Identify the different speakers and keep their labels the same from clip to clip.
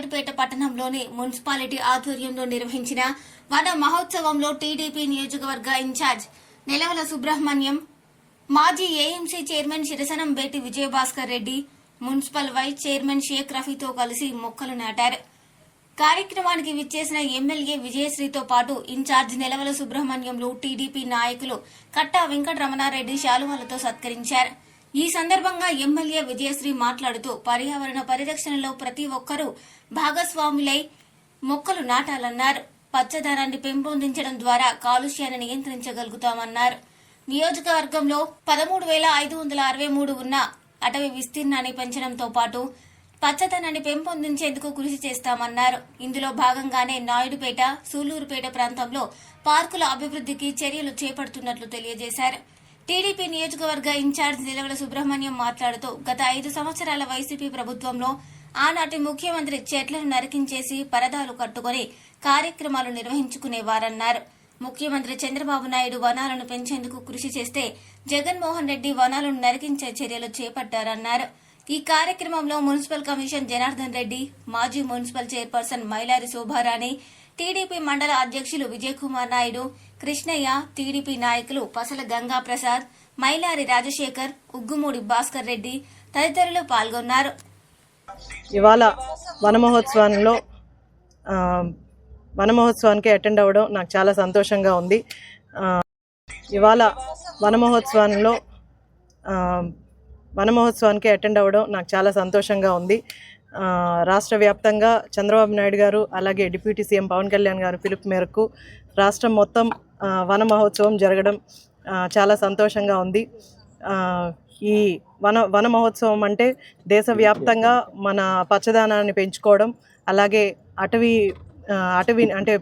Speaker 1: నాయుడుపేట పట్టణంలోని మున్సిపాలిటీ ఆధ్వర్యంలో నిర్వహించిన వన మహోత్సవంలో టీడీపీ నియోజకవర్గ ఇన్ఛార్జ్ నెలవల సుబ్రహ్మణ్యం మాజీ ఏఎంసీ చైర్మన్ శిరసనం Beti Vijayabhaskar Reddy municipal vice chairman Shaik రఫీతో కలిసి మొక్కలు నాటారు. కార్యక్రమానికి విచ్చేసిన ఎమ్మెల్యే విజయశ్రీతో పాటు ఇన్ఛార్జ్ నెలవల సుబ్రహ్మణ్యంలో టీడీపీ నాయకులు కట్టా వెంకటరమణారెడ్డి శాలువాలతో సత్కరించారు. ఈ సందర్భంగా ఎమ్మెల్యే విజయశ్రీ మాట్లాడుతూ పర్యావరణ పరిరక్షణలో ప్రతి ఒక్కరూ భాగస్వాములై మొక్కలు నాటాలన్నారు. పచ్చదనాన్ని పెంపొందించడం ద్వారా కాలుష్యాన్ని నియంత్రించగలుగుతామన్నారు. నియోజకవర్గంలో పదమూడు వేల ఐదు వందల అరవై మూడు ఉన్న అటవీ విస్తీర్ణాన్ని పెంచడంతో పాటు పచ్చదనాన్ని పెంపొందించేందుకు కృషి చేస్తామన్నారు. ఇందులో భాగంగానే నాయుడుపేట సూలూరుపేట ప్రాంతంలో పార్కుల అభివృద్ధికి చర్యలు చేపడుతున్నట్లు తెలియజేశారు. టీడీపీ నియోజకవర్గ ఇన్ఛార్జ్ నిలవల సుబ్రహ్మణ్యం మాట్లాడుతూ గత ఐదు సంవత్సరాల వైసీపీ ప్రభుత్వంలో ఆనాటి ముఖ్యమంత్రి చెట్లను నరికించేసి పరదాలు కట్టుకుని కార్యక్రమాలు నిర్వహించుకునేవారన్నారు. ముఖ్యమంత్రి చంద్రబాబు నాయుడు వనాలను పెంచేందుకు కృషి చేస్తే జగన్మోహన్ రెడ్డి వనాలను నరికించే చర్యలు చేపట్టారన్నారు. ఈ కార్యక్రమంలో మున్సిపల్ కమిషన్ జనార్దన్ రెడ్డి మాజీ municipal chairperson Mylari Shobharani TDP mandal అధ్యక్షులు విజయకుమార్ నాయుడు కృష్ణయ్య టీడీపీ నాయకులు పసల గంగా ప్రసాద్ మైలారి రాజశేఖర్ ఉగ్గుమూడి భాస్కర్ రెడ్డి తదితరులు పాల్గొన్నారు.
Speaker 2: ఇవాళ వనమహోత్సవంలో వనమహోత్సవానికి అటెండ్ అవ్వడం నాకు చాలా సంతోషంగా ఉంది. ఇవాళ వనమహోత్సవంలో వనమహోత్సవానికి అటెండ్ అవ్వడం నాకు చాలా సంతోషంగా ఉంది. రాష్ట్ర వ్యాప్తంగా చంద్రబాబు నాయుడు గారు అలాగే డిప్యూటీ సీఎం పవన్ కళ్యాణ్ గారు పిలుపు మేరకు రాష్ట్రం మొత్తం వన మహోత్సవం జరగడం చాలా సంతోషంగా ఉంది. ఈ వన వన మహోత్సవం అంటే దేశవ్యాప్తంగా మన పచ్చదనాన్ని పెంచుకోవడం అలాగే అటవీ అటవీ అంటే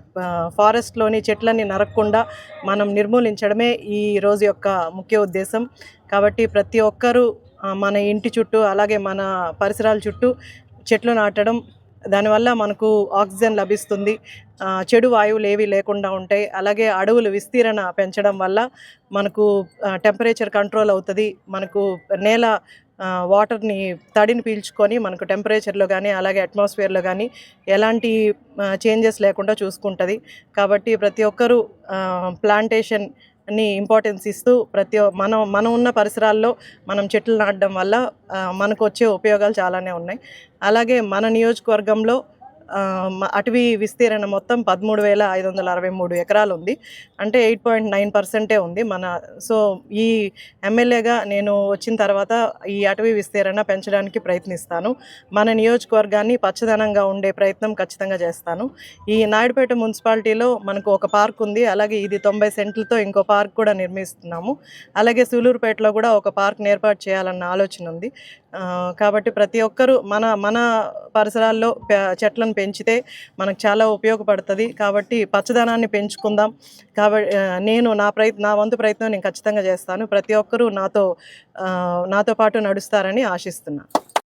Speaker 2: ఫారెస్ట్లోని చెట్లని నరకకుండా మనం నిర్మూలించడమే ఈ రోజు యొక్క ముఖ్య ఉద్దేశం. కాబట్టి ప్రతి ఒక్కరూ మన ఇంటి చుట్టూ అలాగే మన పరిసరాల చుట్టూ చెట్లు నాటడం దానివల్ల మనకు ఆక్సిజన్ లభిస్తుంది. చెడు వాయువులు ఏవి లేకుండా ఉంటాయి. అలాగే అడవులు విస్తీరణ పెంచడం వల్ల మనకు టెంపరేచర్ కంట్రోల్ అవుతుంది. మనకు నేల వాటర్ని తడిని పీల్చుకొని మనకు టెంపరేచర్లో కానీ అలాగే అట్మాస్ఫియర్లో కానీ ఎలాంటి చేంజెస్ లేకుండా చూసుకుంటుంది. కాబట్టి ప్రతి ఒక్కరూ ప్లాంటేషన్ ని ఇంపార్టెన్స్ ఇస్తూ ప్రతి ఒ- మనం మనం ఉన్న పరిసరాల్లో మనం చెట్లు నాటడం వల్ల మనకు వచ్చే ఉపయోగాలు చాలానే ఉన్నాయి. అలాగే మన నియోజకవర్గంలో అటవీ విస్తీరణ మొత్తం పదమూడు వేల ఐదు వందల అరవై మూడు ఎకరాలు ఉంది అంటే ఎయిట్ పాయింట్ నైన్ పర్సెంటే ఉంది మన సో ఈ ఎమ్మెల్యేగా నేను వచ్చిన తర్వాత ఈ అటవీ విస్తీరణ పెంచడానికి ప్రయత్నిస్తాను. మన నియోజకవర్గాన్ని పచ్చదనంగా ఉండే ప్రయత్నం ఖచ్చితంగా చేస్తాను. ఈ నాయుడుపేట మున్సిపాలిటీలో మనకు ఒక పార్క్ ఉంది. అలాగే ఇది తొంభై సెంట్లతో ఇంకో పార్క్ కూడా నిర్మిస్తున్నాము. అలాగే సూలూరుపేటలో కూడా ఒక పార్క్ ఏర్పాటు చేయాలన్న ఆలోచన ఉంది. కాబట్టి ప్రతి ఒక్కరూ మన మన పరిసరాల్లో చెట్లను పెంచితే మనకు చాలా ఉపయోగపడుతుంది. కాబట్టి పచ్చదనాన్ని పెంచుకుందాం. కాబట్టి నేను నా ప్రయత్ నా వంతు ప్రయత్నం నేను ఖచ్చితంగా చేస్తాను. ప్రతి ఒక్కరూ నాతో నాతో పాటు నడుస్తారని ఆశిస్తున్నాను.